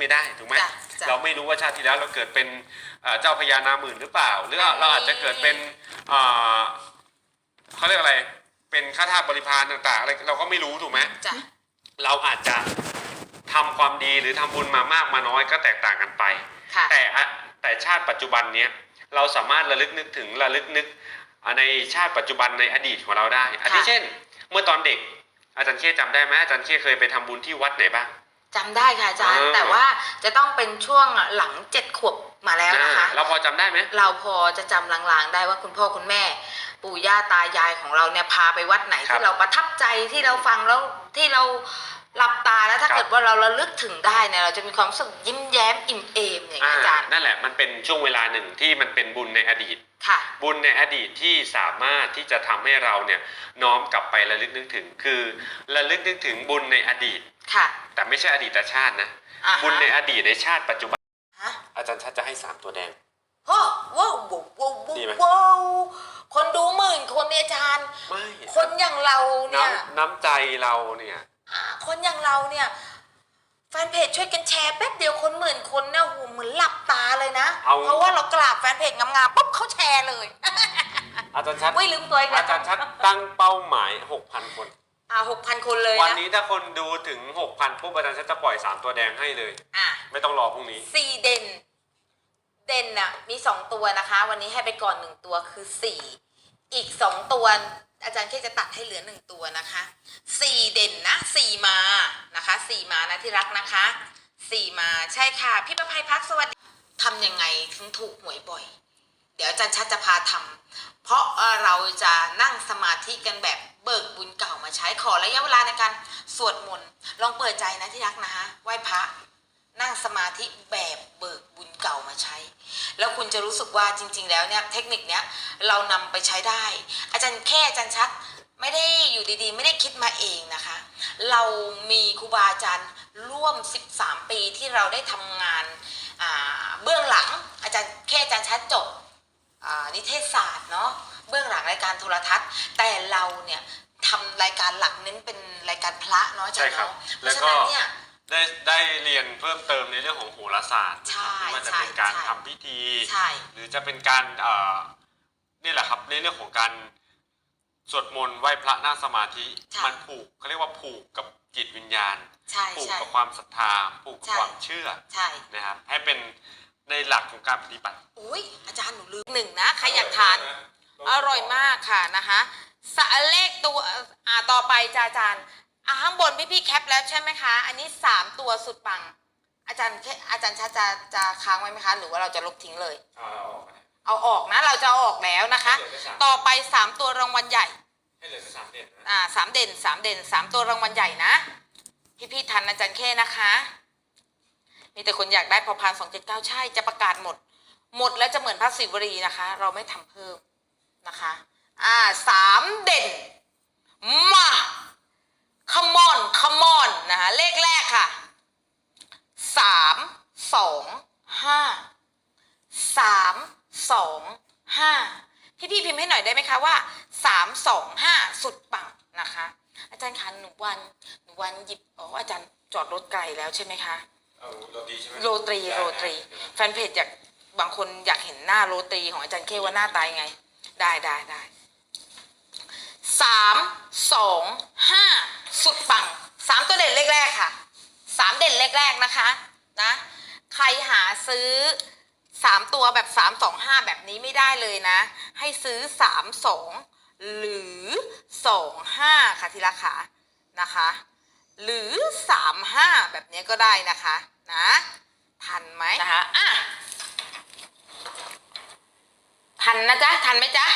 ไม่ได้ถูกไหมจ้ะจ้ะเราไม่รู้ว่าชาติที่แล้วเราเกิดเป็นเอ่อเจ้าพญานาคหมื่นหรือเปล่า หรือเราอาจจะเกิดเป็นเอ่อเขาเรียกอะไรเป็นข้าทาสบริพารต่างๆอะไรเราก็ไม่รู้ถูกไหม จ้ะ เราอาจจะทำความดีหรือทำบุญมามากมาน้อยก็แตกต่างกันไป ค่ะ แต่อะแต่ชาติปัจจุบันเนี้ยเราสามารถระลึกนึกถึงระลึกนึกในชาติปัจจุบันในอดีตของเราได้อาทิเช่น เมื่อตอนเด็ก อาจารย์เคจำได้ไหมอาจารย์เคเคยไปทำบุญที่วัดไหนบ้าง จำได้ค่ะอาจารย์เออแต่ว่าจะต้องเป็นช่วงหลังเจ็ดขวบมาแล้วนะคะ อ่าเราพอจำได้ไหม เราพอจะจำลางๆได้ว่าคุณพ่อคุณแม่ ปู่ย่าตา ยายของเราเนี่ยพาไปวัดไหนครับ ที่เราประทับใจที่เราฟังแล้วที่เรา หลับตาแล้วถ้าครับ เกิดว่าเราระลึกถึงได้เนี่ยเราจะมีความรู้สึกยิ้มแย้มอิ่มเอมอย่างนี้ยอาจารย์นั่นแหละมันเป็นช่วงเวลาหนึ่งที่มันเป็นบุญในอดีต ค่ะ บุญในอดีตที่สามารถที่จะทำให้เราเนี่ยน้อมกลับไประลึกนึกถึง คือระลึกนึกถึงบุญในอดีต ค่ะแต่ไม่ใช่อดีตชาตินะอ่าฮะบุญในอดีตในชาติปัจจุบัน ฮะอาจารย์ชัดจะให้สามตัวแดง โอ้ว้าวว้าวว้าวดีไหม ว้าวคนดูหมื่นคนเนี่ยอาจารย์ ไม่คนอย่างเราเนี่ยน้ำน้ำใจเราเนี่ยอ่า คนอย่างเราเนี่ยแฟนเพจช่วยกันแชร์แป๊บเดียวคนหมื่นคนเนี่ยโหเหมือนหลับตาเลยนะ เอา เพราะว่าเรากราบแฟนเพจงามๆปุ๊บเขาแชร์เลยอาจารย์ชัดไม่ลืมตัวอีกแล้อาวจารย์ชัดตั้งเป้าหมาย 6,000 คน อ่าหกพันคนเลยวันนะนี้ถ้าคนดูถึง 6,000ปุ๊บอาจารย์ชัดจะปล่อย 3 ตัวแดงให้เลย อะ ไม่ต้องรอพรุ่งนี้ สี่เด่น เด่นน่ะมีสองตัวนะคะ วันนี้ให้ไปก่อนหนึ่งตัวคือสี่อีกสองตัว อาจารย์แค่จะตัดให้เหลือหนึ่งตัวนะคะสี่เด่นนะสี่มานะคะสี่มานะที่รักนะคะสี่มาใช่ค่ะ พี่ประภัยพักสวัสดีทำยังไงถึงถูกหวยบ่อย เดี๋ยวอาจารย์ชัดจะพาทำเพราะเราจะนั่งสมาธิกันแบบเบิกบุญเก่ามาใช้ขอระยะเวลาในการสวดมนต์ลองเปิดใจนะที่รักนะคะไหว้พระนั่งสมาธิแบบเบิกบุญเก่ามาใช้ แล้วคุณจะรู้สึกว่าจริง ๆ แล้วเนี่ยเทคนิคเนี้ยเรานำไปใช้ได้ อาจารย์แค่อาจารย์ชัดไม่ได้อยู่ดีๆ ไม่ได้คิดมาเองนะคะ เรามีครูบาอาจารย์ร่วม 13 ปีที่เราได้ทำงานอ่าเบื้องหลังอาจารย์แค่อาจารย์ชัดจบอ่านิเทศศาสตร์เนาะเบื้องหลังรายการโทรทัศน์ แต่เราเนี่ยทำรายการหลักเน้นเป็นรายการพระเนาะอาจารย์ใช่ครับเนาะเพแล้วราะฉะก็นั้นเนี่ย ได้ได้เรียนเพิ่มเติมในเรื่องของโหราศาสตร์ใช่ไม่ว่าจะใช่เป็นการใช่ทำพิธี ใช่ หรือจะเป็นการเอ่อนี่แหละครับในเรื่องของการสวดมนต์ไหว้พระนั่งสมาธิ ใช่ มันผูกเขาเรียกว่าผูกกับจิตวิญญาณ ใช่ผูกใช่ กับความศรัทธา ผูกกับใช่ความเชื่อใช่นะครับ ให้เป็นในหลักของการปฏิบัติ อุ้ยอาจารย์หนูลืมหนึ่งนะใครอยากทาน อร่อยมากค่ะนะคะสะเลขตัวอ่าต่อไปจ้าอาจารย์ อ่าข้างบนพี่พี่ๆแคปแล้วใช่ไหมคะ อันนี้สามตัวสุดปัง อาจารย์แค่อาจารย์ชาจะจะค้างไว้ไหมคะ หรือว่าเราจะลบทิ้งเลย เอาออกนะ เราจะเอาออกแล้วนะคะเหลือแค่สามต่อไปสามตัวรางวัลใหญ่ ให้เหลือแค่สามเด่นนะอ่าสามเด่นสามเด่นสามตัวรางวัลใหญ่นะ พี่พี่ๆทันอาจารย์แค่นะคะ มีแต่คนอยากได้พอพานสองเจ็ดเก้าใช่จะประกาศหมด หมดแล้วจะเหมือนพระศิวรีนะคะ เราไม่ทำเพิ่มนะคะ อ่าสามเด่น มาขมอนขมอนนะคะเลขแรกค่ะสาม สองห้าสามสองห้าพี่พี่ๆพิมพ์ให้หน่อยได้ไหมคะว่าสามสองห้าสุดปังนะคะ อาจารย์คะหนูวันหนูวันหยิบอ๋ออาจารย์จอดรถไกลแล้วใช่ไหมคะเอาโรตีใช่ไหมโรตรีโรตรีแฟนเพจอยากบางคนอยากเห็นหน้าโรตรีของอาจารย์เคว่าหน้าตายไง ได้ได้ได้สามสองห้าสุดปังสามตัวเด่นเลขแรกค่ะสามเด่นเลขแรกนะคะ นะ ใครหาซื้อสามตัวแบบสามสองห้าแบบนี้ไม่ได้เลยนะ ให้ซื้อสามสองหรือสองห้าค่ะทีละขานะคะ หรือสามห้าแบบนี้ก็ได้นะคะนะทันไหมนะคะอะทันนะจ๊ะทันไหมจ๊ะ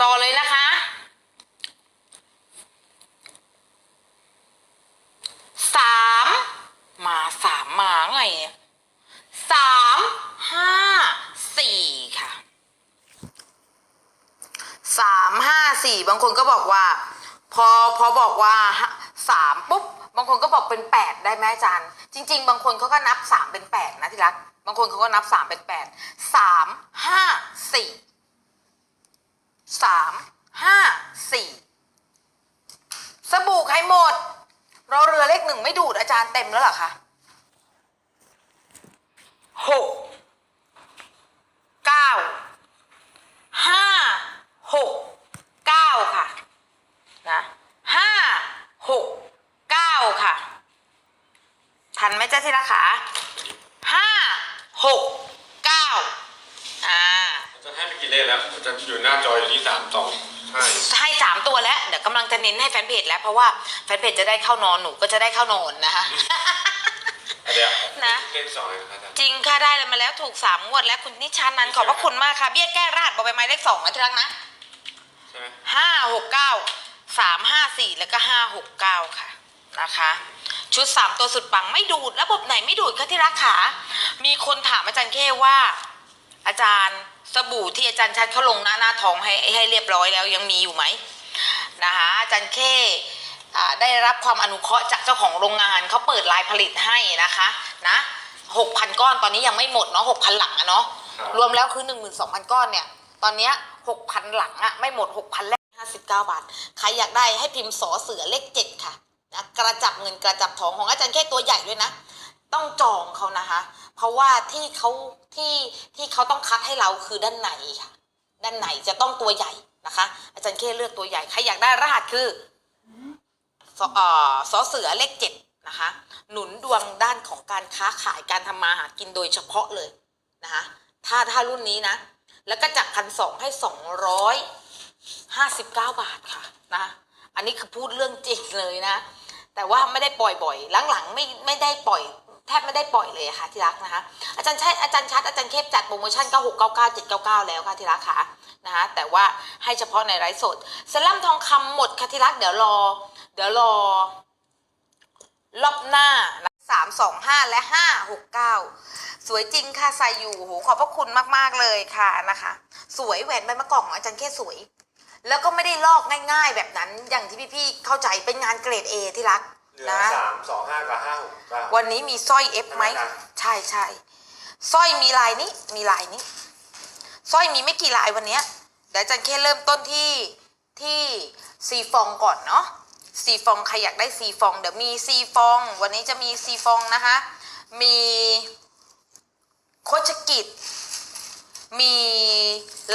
ต่อเลยนะคะสามมาสามมาไง สามห้าสี่ค่ะสามห้าสี่บางคนก็บอกว่า พอพอบอกว่าสามปุ๊บบางคนก็บอกเป็นแปดได้ไหมอาจารย์ จริง ๆ บางคนเขาก็นับสามเป็นแปดนะที่รักบางคนเขาก็นับสามเป็นแปดสามห้าสี่สามห้าสี่สบู่ใครหมดรอเรือเลขหนึ่งไม่ดูดอาจารย์เต็มแล้วเหรอคะ หกเก้าห้าหกเก้าค่ะนะห้าหกเก้าค่ะ ทั นไหมเจ้าที่รักขาห้าหกเก้าอ่าอาจารย์ให้ไปกี่เลขแล้วอาจารย์อยู่หน้าจออยู่ที่สามสองใช่ให้สามตัวแล้วเดี๋ยวกำลังจะเน้นให้แฟนเพจแล้วเพราะว่าแฟนเพจจะได้เข้านอนหนูก็จะได้เข้านอนนะคะ เดี๋ยวนะ เลขสองเลยนะครับอาจารย์จริงค่ะได้เลยมาแล้วถูกสามงวดแล้วคุณนิชานันท์ขอบพระคุณมากค่ะเบี้ยแก้รหัสบอกไปไม้เลขสองนะที่รักนะใช่ไหมห้าหกเก้าสามห้าสี่แล้วก็ห้าหกเก้าค่ะนะคะ ชุดสามตัวสุดปังไม่ดูด ระบบไหนไม่ดูดคะที่รักขา มีคนถามอาจารย์เข้ว่า อาจารย์สบู่ที่อาจารย์ชัดเขาลงหน้าหน้าท้องให้ให้เรียบร้อยแล้วยังมีอยู่ไหมนะคะอาจารย์เข้อ่าได้รับความอนุเคราะห์จากเจ้าของโรงงานเขาเปิดลายผลิตให้นะคะนะหกพันก้อนตอนนี้ยังไม่หมดเนาะหกพันหลังอะเนาะครับรวมแล้วคือหนึ่งหมื่นสองพันก้อนเนี่ย ตอนเนี้ยหกพันหลังอะไม่หมดหกพันแรกห้าสิบเก้าบาท ใครอยากได้ให้พิมพ์สอเสือเลขเจ็ดค่ะนะ กระจับเงินกระจับทองของอาจารย์แค่ตัวใหญ่ด้วยนะ ต้องจองเขานะคะ เพราะว่าที่เขาที่ที่เขาต้องคัดให้เราคือด้านในค่ะ ด้านในจะต้องตัวใหญ่นะคะ อาจารย์เคเลือกตัวใหญ่ใครอยากได้รหัสคือสเอ่อสอเสือเลขเจ็ดนะคะ หนุนดวงด้านของการค้าขายการทำมาหากินโดยเฉพาะเลยนะคะถ้าถ้ารุ่นนี้นะ แล้วก็จากพันสองให้สองร้อยห้าสิบเก้าบาทค่ะนะ อันนี้คือพูดเรื่องจริงเลยนะ แต่ว่าไม่ได้ปล่อยบ่อย หลังๆไม่ไม่ได้ปล่อยแทบไม่ได้ปล่อยเลยค่ะที่รักนะคะอาจารย์ชัดอาจารย์ชัดอาจารย์เข้มจัดโปรโมชั่น 9699 799 แล้วค่ะที่รักค่ะนะคะแต่ว่าให้เฉพาะในไลฟ์สดเซรั่มทองคำหมดค่ะที่รักเดี๋ยวรอ เดี๋ยวรอ รอบหน้าสามสองห้าและห้าหกเก้าสวยจริงค่ะใส่อยู่โหขอบพระคุณมากๆเลยค่ะนะคะ สวยแหวนใบมะกอกของอาจารย์แค่สวย แล้วก็ไม่ได้ลอกง่าย ๆ แบบนั้นอย่างที่พี่ๆเข้าใจเป็นงานเกรด A ที่รักเหลือนะ สามสองห้ากับห้าหกเก้า วันนี้มีสร้อยเอฟไหม ธรรมดา ใช่ใช่สร้อยมีลายนี้ มีลายนี้สร้อยมีไม่กี่ลายวันเนี้ยเดี๋ยวอาจันแค่เริ่มต้นที่ที่ซีฟองก่อนเนาะซีฟองใครอยากได้ซีฟอง เดี๋ยวมีซีฟอง วันนี้จะมีซีฟองนะคะ มีโคชกิจ มี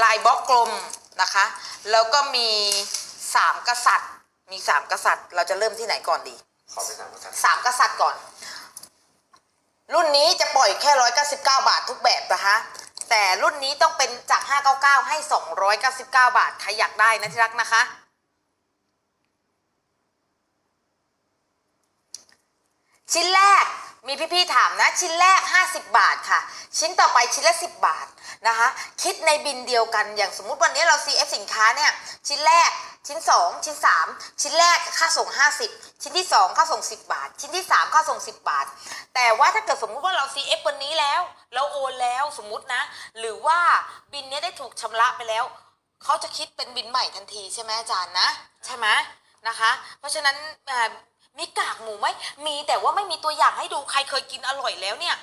ลายบล็อกกลม นะคะ แล้วก็มีสามกษัตริย์ มีสามกษัตริย์ เราจะเริ่มที่ไหนก่อนดีขอไปสามภาษาสามกษัตริย์ก่อน รุ่นนี้จะปล่อยแค่ร้อยเก้าสิบเก้าบาททุกแบบนะคะแต่รุ่นนี้ต้องเป็นจากห้าเก้าเก้าให้สองร้อยเก้าสิบเก้าบาท ใครอยากได้นะที่รักนะคะ ชิ้นแรกมีพี่ๆถามนะ ชิ้นแรก 50 บาทค่ะ ชิ้นต่อไปชิ้นละ 10 บาท นะคะ คิดในบินเดียวกันอย่างสมมุติวันนี้เรา CF สินค้าเนี่ย ชิ้นแรกชิ้น 2 ชิ้น 3 ชิ้นแรกค่าส่ง 50 ชิ้นที่ 2 ค่าส่ง 10 บาท ชิ้นที่ 3 ค่าส่ง 10 บาท แต่ว่าถ้าเกิดสมมุติว่าเรา CF วันนี้แล้ว เราโอนแล้วสมมุตินะ หรือว่าบินนี้ได้ถูกชำระไปแล้ว เขาจะคิดเป็นบินใหม่ทันทีใช่ไหมอาจารย์นะ ใช่ไหมนะคะ เพราะฉะนั้นมีกากหมูไหมมีแต่ว่าไม่มีตัวอย่างให้ดูใครเคยกินอร่อยแล้วเนี่ย